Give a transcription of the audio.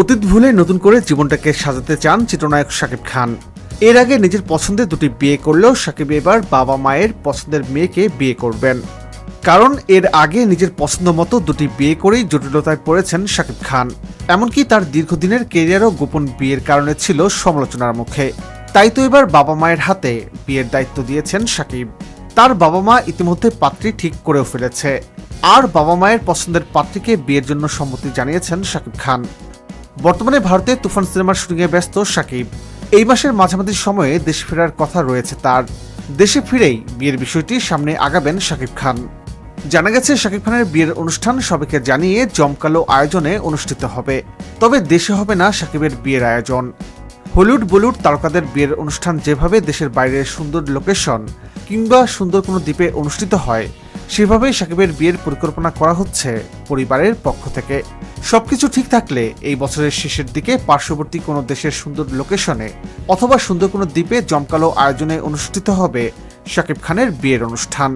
অতীত ভুলে নতুন করে জীবনটাকে সাজাতে চান চিত্রনায়ক শাকিব খান। এর আগে নিজের পছন্দের দুটি বিয়ে করলেও শাকিব এবার বাবা মায়ের পছন্দের মেয়েকে বিয়ে করবেন। কারণ এর আগে নিজের পছন্দ মতো দুটি বিয়ে করেই জটিলতায় পড়েছেন শাকিব খান। এমনকি তার দীর্ঘদিনের কেরিয়ারও গোপন বিয়ের কারণে ছিল সমালোচনার মুখে। তাই তো এবার বাবা মায়ের হাতে বিয়ের দায়িত্ব দিয়েছেন শাকিব। তার বাবা মা ইতিমধ্যে পাত্রী ঠিক করেও ফেলেছে। আর বাবা মায়ের পছন্দের পাত্রীকে বিয়ের জন্য সম্মতি জানিয়েছেন শাকিব খান। বর্তমানে ভারতে তুফান সিনেমার শুটিংয়ে ব্যস্ত শাকিব এই মাসের মাঝামাঝি সময়ে দেশ ফেরার কথা রয়েছে তার। দেশে ফিরেই বিয়ের বিষয়টি সামনে আগাবেন শাকিব খান। জানা গেছে শাকিব খানের বিয়ের অনুষ্ঠান সবাইকে জানিয়ে জমকালো আয়োজনে অনুষ্ঠিত হবে। তবে দেশে হবে না শাকিবের বিয়ের আয়োজন। হলিউড, বলিউড তারকাদের বিয়ের অনুষ্ঠান যেভাবে দেশের বাইরের সুন্দর লোকেশন কিংবা সুন্দর কোনো দ্বীপে অনুষ্ঠিত হয়, সেভাবেই সাকিবের বিয়ের পরিকল্পনা করা হচ্ছে পরিবারের পক্ষ থেকে। সবকিছু ঠিক থাকলে এই বছরের শেষের দিকে পার্শ্ববর্তী কোনো দেশের সুন্দর লোকেশনে অথবা সুন্দর কোনো দ্বীপে জমকালো আয়োজনে অনুষ্ঠিত হবে শাকিব খানের বিয়ের অনুষ্ঠান।